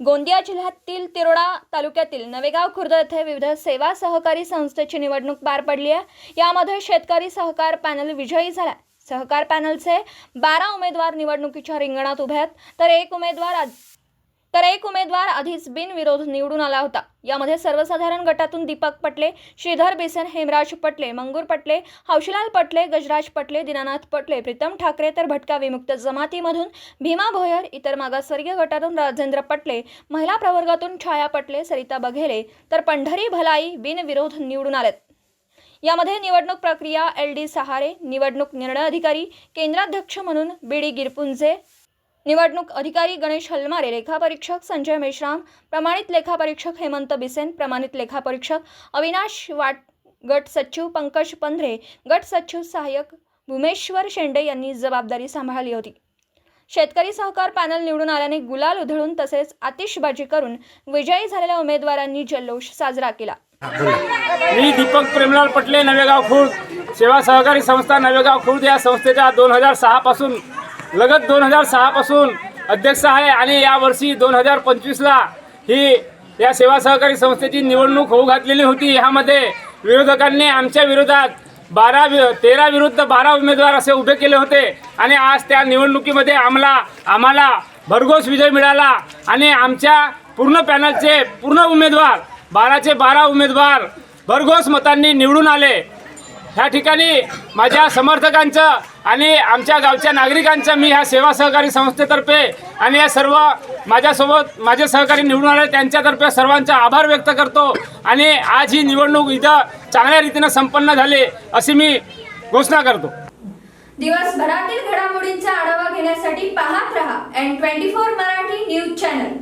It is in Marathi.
गोंदिया जिल्ह्यातील तिरोडा तालुक्यातील नवेगाव खुर्द येथे विविध सेवा सहकारी संस्थेची निवडणूक पार पडली आहे. यामध्ये शेतकरी सहकार पॅनल विजयी झाला सहकार पॅनलचे बारा उमेदवार निवडणुकीच्या रिंगणात उभे आहेत. तर एक उमेदवार तर एक उमेदवार आधीच बिनविरोध निवडून आला होता. यामध्ये सर्वसाधारण गटातून दीपक पटले श्रीधर बेसन हेमराज पटले मंगूर पटले हौशीलाल पटले गजराज पटले दीनानाथ पटले प्रीतम ठाकरे तर भटका विमुक्त जमातीमधून भीमा भोयर इतर मागासवर्गीय गटातून राजेंद्र पटले महिला प्रवर्गातून छाया पटले सरिता बघेले तर पंढरी भलाई बिनविरोध निवडून आलेत. यामध्ये निवडणूक प्रक्रिया एल डी सहारे निवडणूक निर्णय अधिकारी केंद्राध्यक्ष म्हणून बी डी गिरपुंजे निवडणूक अधिकारी गणेश हलमारे लेखापरीक्षक संजय मेश्राम प्रमाणित लेखापरीक्षक हेमंत बिसेन प्रमाणित लेखापरीक्षक अविनाश वाट गट सचिव पंकज पंधरे गट सचिव सहाय्यक भूमेश्वर शेंडे यांनी जबाबदारी सांभाळली होती. शेतकरी सहकार पॅनल निवडून आल्याने गुलाल उधळून तसेच आतिषबाजी करून विजयी झालेल्या उमेदवारांनी जल्लोष साजरा केला. मी दीपक प्रेमलाल पटले नवेगाव खुर्द. सेवा सहकारी संस्था नवेगाव खुर्द या संस्थेच्या दोन हजार सहापासून लगत दोन हजार सहापासून अध्यक्ष आहे आणि यावर्षी दोन हजार पंचवीसला ही या सेवा सहकारी संस्थेची निवडणूक होऊ घातलेली होती. ह्यामध्ये विरोधकांनी आमच्या विरोधात बारा वि- तेरा विरुद्ध बारा उमेदवार असे उभे केले होते आणि आज त्या निवडणुकीमध्ये आम्हाला आम्हाला भरघोस विजय मिळाला आणि आमच्या पूर्ण पॅनलचे पूर्ण उमेदवार बाराचे बारा उमेदवार भरघोस मतांनी निवडून आले. ह्या ठिकाणी माझ्या समर्थकांचं आणि आमच्या गावच्या नागरिकांचं मी ह्या सेवा सहकारी संस्थेतर्फे आणि या सर्व माझ्यासोबत माझे सहकारी निवडून आले त्यांच्यातर्फे सर्वांचा आभार व्यक्त करतो. आणि आज ही निवडणूक इथं चांगल्या रीतीनं संपन्न झाली अशी मी घोषणा करतो. दिवसभरातील घडामोडींचा आढावा घेण्यासाठी पाहत रहा N twenty four Marathi news channel